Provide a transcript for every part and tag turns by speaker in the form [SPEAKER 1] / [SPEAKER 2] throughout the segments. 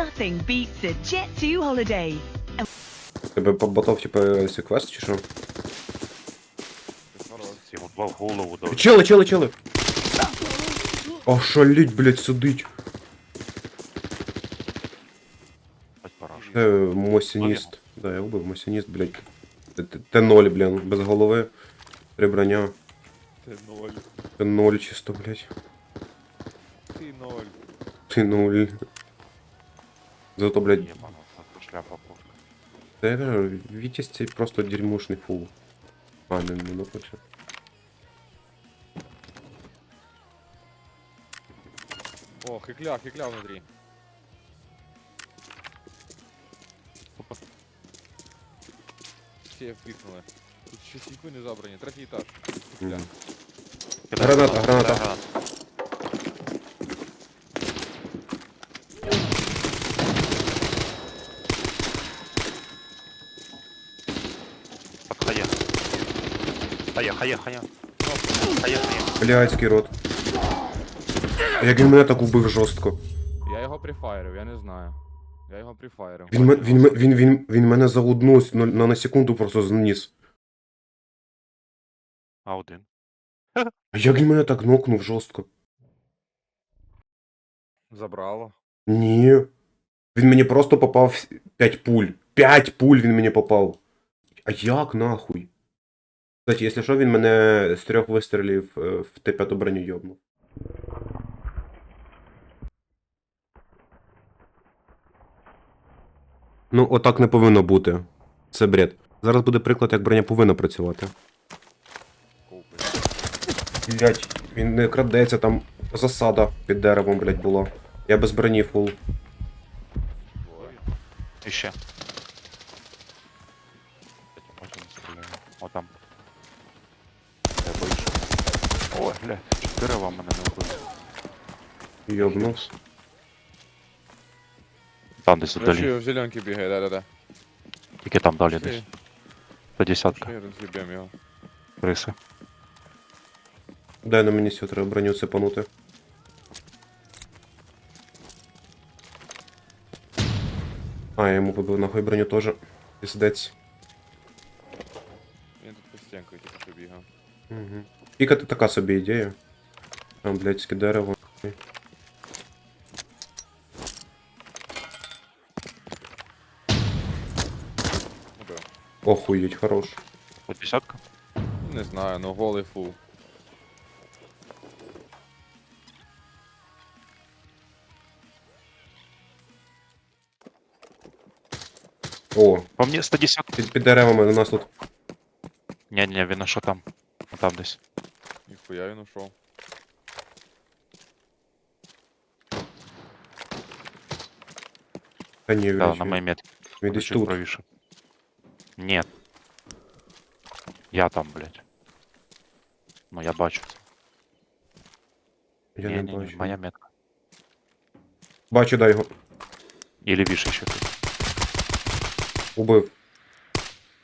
[SPEAKER 1] Nothing beats a Jet2 holiday.
[SPEAKER 2] Тебе по ботов, типа, секвест чи що?
[SPEAKER 3] Йому два в голову дав.
[SPEAKER 2] Чели, чели, чели! Ошаліть, блядь, сидить.
[SPEAKER 3] Бать параш.
[SPEAKER 2] Це мосініст. Да, я убив мосініст, блядь. Т- т- Т0, блін, без голови. Три броня.
[SPEAKER 4] Ти ноль.
[SPEAKER 2] Т0 чисто, блядь.
[SPEAKER 4] Ти ноль.
[SPEAKER 2] Т0. Зато, блядь,
[SPEAKER 3] Є, мама, тут шляпа пушка.
[SPEAKER 2] Та я кажу, Вітязь цей просто дерьмушний фул. А, не, не допоче.
[SPEAKER 4] О, хикля, хикля внутрі.
[SPEAKER 3] Опа.
[SPEAKER 4] Всі впікнули. Тут ще сільки не забрані, третій етаж. Хикля.
[SPEAKER 2] Мгм. Граната, граната.
[SPEAKER 3] Так, хая. Хая, хая, хая. Хая.
[SPEAKER 2] Блядський рот. Як він мене так убив жорстко.
[SPEAKER 4] Я його прифайрив, я не знаю. Я його прифайрив.
[SPEAKER 2] Він, ме- він, ме- він, він, він мене за одну с- на, на, на секунду просто зніс.
[SPEAKER 3] А один.
[SPEAKER 2] А як він мене так нокнув жорстко?
[SPEAKER 4] Забрало.
[SPEAKER 2] Ні. Він мені просто попав 5 пуль. 5 пуль він мені попав. А як нахуй? Кстати, якщо що, він мене з трьох вистрілів е, в Т5 броню йобнув. Ну, отак не повинно бути. Це бред. Зараз буде приклад, як броня повинна працювати. Блять, він не крадеться, там засада під деревом, блять, була. Я без броні фул.
[SPEAKER 3] І ще. Потім стріляю. О, Ой, блядь, дерева мене не вбили.
[SPEAKER 2] Йобнувся.
[SPEAKER 3] Там десь
[SPEAKER 4] Я
[SPEAKER 3] вдалі.
[SPEAKER 4] чую, в зеленки бігає, да-да-да.
[SPEAKER 3] Тільки там далі
[SPEAKER 4] Пішли,
[SPEAKER 3] десь. До десятка.
[SPEAKER 4] пішли, роз'їбем його.
[SPEAKER 3] Риси.
[SPEAKER 2] Дай на мені сюди треба броню цепанути. А, я йому побив нахуй броню теж. Піздець.
[SPEAKER 4] Він тут по стінкою тільки що бігав.
[SPEAKER 2] Угу. Пікати така собі ідея. Там, блядське дерево. Охуєть, хорош.
[SPEAKER 3] По десятка?
[SPEAKER 4] Не знаю, ну голий фул.
[SPEAKER 2] О,
[SPEAKER 3] По мені 110.
[SPEAKER 2] під, під деревами у нас тут.
[SPEAKER 3] Ні, ні, він а що там? А Там десь.
[SPEAKER 4] Ніхуя він ушов.
[SPEAKER 2] Та ні,
[SPEAKER 3] Да,
[SPEAKER 2] блядь,
[SPEAKER 3] на моїй метці.
[SPEAKER 2] він десь
[SPEAKER 3] Чуть
[SPEAKER 2] тут.
[SPEAKER 3] правіше. Ні. Я там, блядь. Ну я бачу. це.
[SPEAKER 2] Я
[SPEAKER 3] ні,
[SPEAKER 2] не
[SPEAKER 3] ні, ні,
[SPEAKER 2] бачу.
[SPEAKER 3] моя метка.
[SPEAKER 2] Бачу, дай його.
[SPEAKER 3] І лівіше ще тут.
[SPEAKER 2] Убив.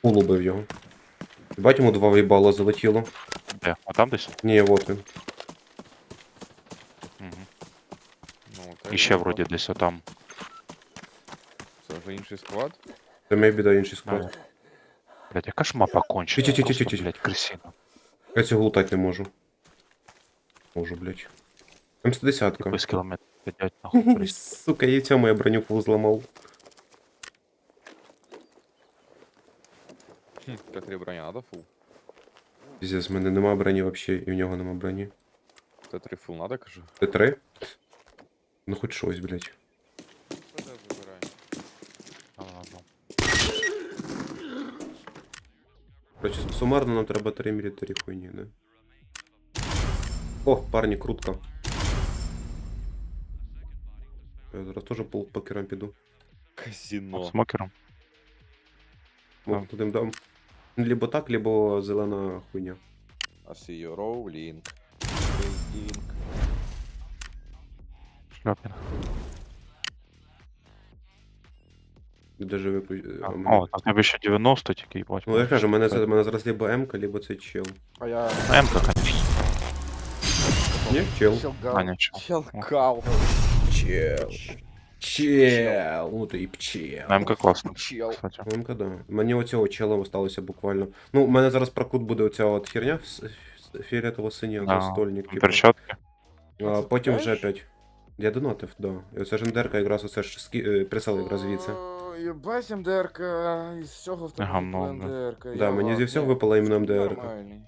[SPEAKER 2] Фул убив його. Бать йому два вейбала залетіло.
[SPEAKER 3] Де? А там десь?
[SPEAKER 2] Ні, вот він.
[SPEAKER 3] Угу.
[SPEAKER 4] Ну, та
[SPEAKER 3] І
[SPEAKER 4] й
[SPEAKER 3] ще
[SPEAKER 4] ну,
[SPEAKER 3] вроді десь отам.
[SPEAKER 4] Це вже інший склад.
[SPEAKER 2] Це мейбі да інший склад.
[SPEAKER 3] Блядь, яка ж мапа кончена?
[SPEAKER 2] Ті-ті-ті-ті-ті.
[SPEAKER 3] Просто, блядь, крисіна.
[SPEAKER 2] Я цього лутати не можу. Можу, блядь. М110.
[SPEAKER 3] Без кілометр блядь, нахуй. блядь.
[SPEAKER 2] Сука, і в цьому я броню фул зламав.
[SPEAKER 4] Хм, Т3 броня надо фул.
[SPEAKER 2] Піздець, в мене нема броні взагалі, і в нього нема броні.
[SPEAKER 4] Т3 фул надо, кажу.
[SPEAKER 2] Т3? Ну хоч щось, блядь.
[SPEAKER 3] Ну, ладно.
[SPEAKER 2] Короче, сумарно нам треба 3 мілітарі хуйні, да? О, парні, крутка. Я зараз теж по покерам піду.
[SPEAKER 4] Казіно.
[SPEAKER 3] Смокером.
[SPEAKER 2] Мог туди дам. Либо так, либо зелена хуйня.
[SPEAKER 4] I see you rolling. Rolling.
[SPEAKER 3] Шльопін.
[SPEAKER 2] Даже виключ...
[SPEAKER 3] А,
[SPEAKER 2] мене-
[SPEAKER 3] О, там тебе ще 90 тільки, їбать.
[SPEAKER 2] Ну я кажу, мене, це- мене зараз либо М-ка, либо цей чел.
[SPEAKER 4] А я...
[SPEAKER 3] М-ка, конечно.
[SPEAKER 2] Ні, чел.
[SPEAKER 3] А, нічого.
[SPEAKER 4] Челкал. Чел.
[SPEAKER 2] Чел, ну ти і пчел.
[SPEAKER 3] На МК класно,
[SPEAKER 4] Чел.
[SPEAKER 3] кстати.
[SPEAKER 2] МК, да. Мені оцього чела осталося буквально. Ну, у мене зараз прокут буде оця от херня фіолетово синя
[SPEAKER 3] Да.
[SPEAKER 2] застольник. типу.
[SPEAKER 3] Перчатки.
[SPEAKER 2] А потім вже опять. Я донатив, да. І оця жендерка якраз оце ж скі... е, присел якраз звідси.
[SPEAKER 4] Єбать МДРка, із всього в тебе випала. МДРка.
[SPEAKER 2] Да, мені зі всього випала іменно МДРка.
[SPEAKER 4] Нормальний.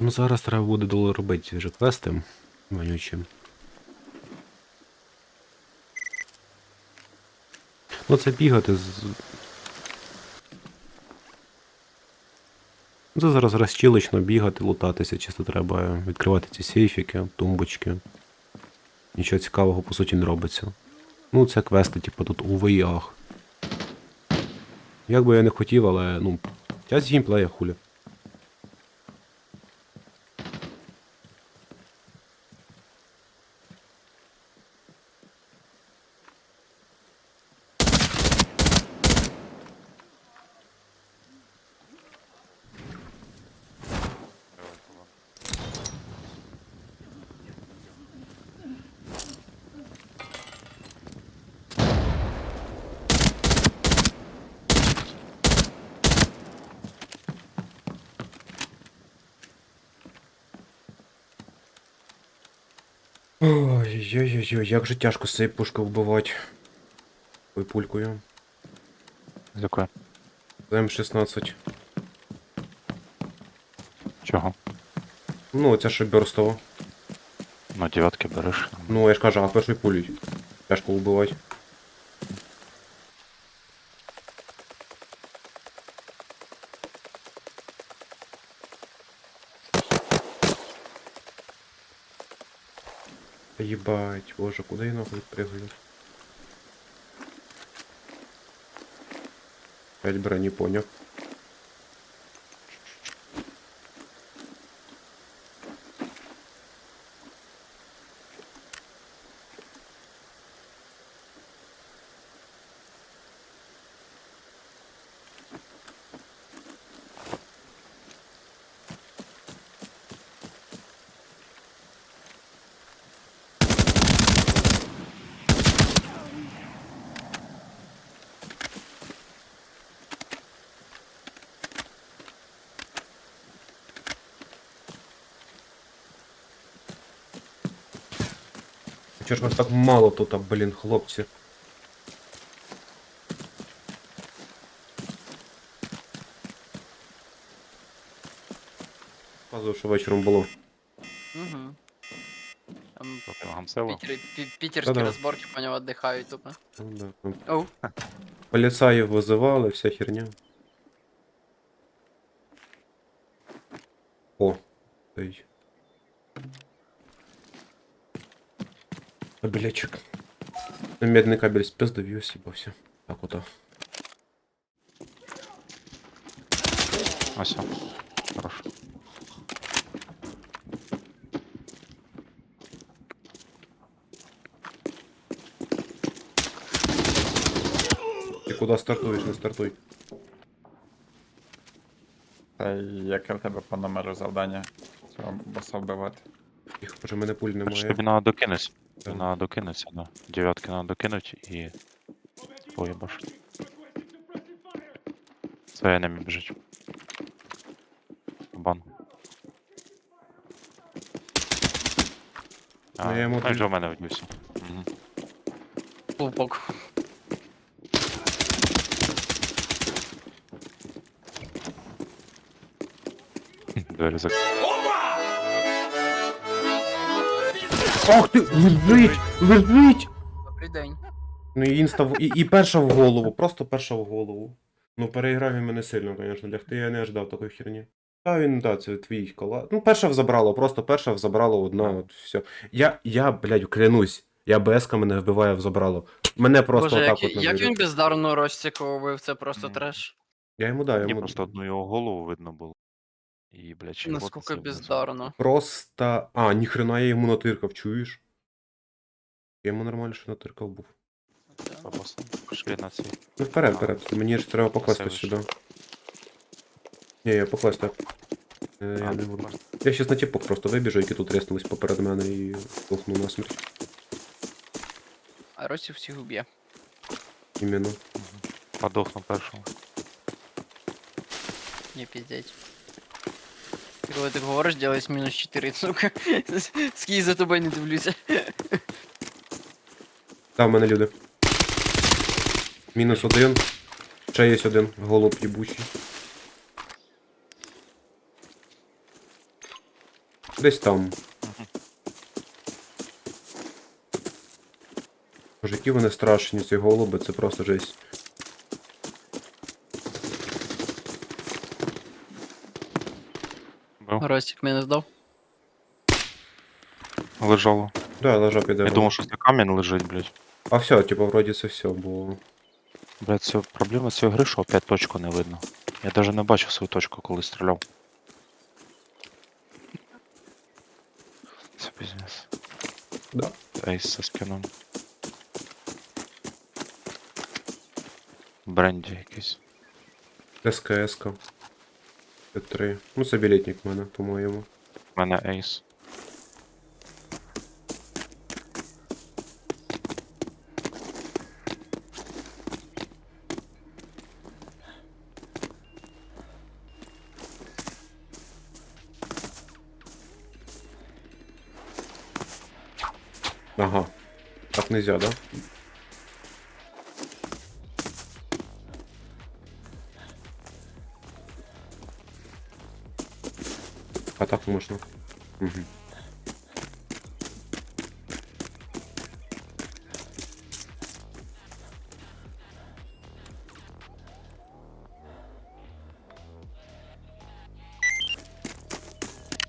[SPEAKER 4] Ну.
[SPEAKER 2] Зараз треба буде доробити вже квести вонючі. Ну це бігати з. Це зараз розчілочно бігати, лутатися, чисто треба відкривати ці сейфіки, тумбочки. Нічого цікавого по суті не робиться. Ну, це квести, типу, тут у ВІАх. Як би я не хотів, але ну. Часть геймплея хулі. Ой-ой-ой, як же тяжко з цієї пушки вбивати. Ой, пулькою.
[SPEAKER 3] Якої?
[SPEAKER 2] М16.
[SPEAKER 3] Чого?
[SPEAKER 2] Ну, це ще бёрстово.
[SPEAKER 3] Ну, дев'ятки береш.
[SPEAKER 2] Ну, я ж кажу, а першою пулею. Тяжко вбивати. Ебать, боже, куда я нахуй прыгаю? Опять брони понял. Чого ж вас так мало тут, а, блін, хлопці? Показую, що вечором було.
[SPEAKER 5] Угу. Там
[SPEAKER 3] Тобто гамсело.
[SPEAKER 5] питер, пі- питерські
[SPEAKER 2] Та-да.
[SPEAKER 5] розборки по нього віддихають тупо.
[SPEAKER 2] Ну, да, там
[SPEAKER 5] Оу.
[SPEAKER 2] Поліцаїв визивали, вся херня. О, стоїть. Кабелечек. Медний кабель спиздив і осібався. Так ото.
[SPEAKER 3] Ось. о. Хорошо.
[SPEAKER 2] Ти куди стартуєш, не стартуй.
[SPEAKER 6] Та яке в тебе по номеру завдання цього боса вбивати?
[SPEAKER 2] Їх мене пуль
[SPEAKER 3] Короче,
[SPEAKER 2] немає.
[SPEAKER 3] тобі надо докинуть.
[SPEAKER 2] Так.
[SPEAKER 3] Надо докинуться, да. Дев'ятки надо докинуть і... Поїбаш. Це енемі біжить. Бан.
[SPEAKER 2] Ну, я йому
[SPEAKER 3] він
[SPEAKER 2] там-
[SPEAKER 3] же в мене вдівся. Угу.
[SPEAKER 5] Глибоко.
[SPEAKER 3] Двері зак...
[SPEAKER 2] Ох ти! Лежить! Лежить!
[SPEAKER 5] Добрий день.
[SPEAKER 2] Ну і інста в- і, і перша в голову, просто перша в голову. Ну, переіграв він мене сильно, звісно, лягти я не ожидав такої херні. Та він, да, це твій кола. Ну, перша в забрало, просто перша в забрало одна, от все. Я, я, блядь, клянусь, я БСК мене вбиває в забрало. Мене просто
[SPEAKER 5] Боже,
[SPEAKER 2] отак
[SPEAKER 5] як,
[SPEAKER 2] от не
[SPEAKER 5] як він бездарно розтіковував, це просто треш.
[SPEAKER 2] Я йому да, я
[SPEAKER 3] Мені
[SPEAKER 2] йому.
[SPEAKER 3] просто одну його голову видно було. І, блядь, ще
[SPEAKER 5] Наскільки бездарно.
[SPEAKER 2] Просто. А, ніхрена я йому натиркав, чуєш? Я йому нормально що натиркав був.
[SPEAKER 3] Що, босс? Пішли на цей.
[SPEAKER 2] Ну вперед, вперед. Мені ж треба покласти
[SPEAKER 3] Все
[SPEAKER 2] сюди. Ні, я покласти. Е, Я
[SPEAKER 3] А,
[SPEAKER 2] не буду.
[SPEAKER 3] покласти.
[SPEAKER 2] Я щас на тіпок просто вибіжу, які тут реснулись поперед мене і тухну на смерть.
[SPEAKER 5] А Ростик всіх уб'є.
[SPEAKER 2] Іменно.
[SPEAKER 3] Подохну першому.
[SPEAKER 5] Не піздять. Ти коли так говориш, ділись мінус 4, сука. Скільки за тобою не дивлюся.
[SPEAKER 2] Та в мене люди. Мінус один. Ще є один голуб їбучий. Десь там. Боже, які вони страшні, ці голуби, це просто жесть.
[SPEAKER 5] Ростик мінус дав.
[SPEAKER 3] Лежало.
[SPEAKER 2] Да, лежа піде.
[SPEAKER 3] Я думав, що це камінь лежить, блядь.
[SPEAKER 2] А все, типу, вроді це все, бо.
[SPEAKER 3] Блядь, це проблема цієї гри, що опять точку не видно. Я навіть не бачив свою точку, коли стріляв. Це бізнес.
[SPEAKER 2] Да.
[SPEAKER 3] Ейс со спином. Бренді якийсь.
[SPEAKER 2] СКС-ка. Т3. Ну, це білетник в мене, по-моєму.
[SPEAKER 3] У мене ейс.
[SPEAKER 2] Ага. Так нельзя, да? так можна. Угу.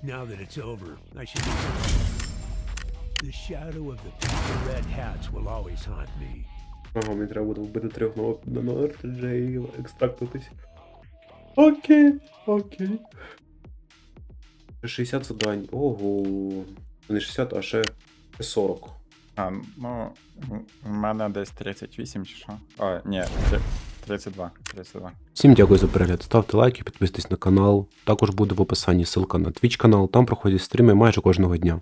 [SPEAKER 7] Now that it's over, I should be. The shadow of the people red hats will always haunt me.
[SPEAKER 2] Ага, мені треба буде вбити трьох на, на, на RPG і екстрактитись. Окей, окей. 60 задань. Ого. Не 60, а ще 40.
[SPEAKER 6] А, ну, в мене десь 38 чи що. А, ні, 32. 32.
[SPEAKER 2] Всім дякую за перегляд. Ставте лайки, підписуйтесь на канал. Також буде в описанні ссылка на Twitch канал. Там проходять стріми майже кожного дня.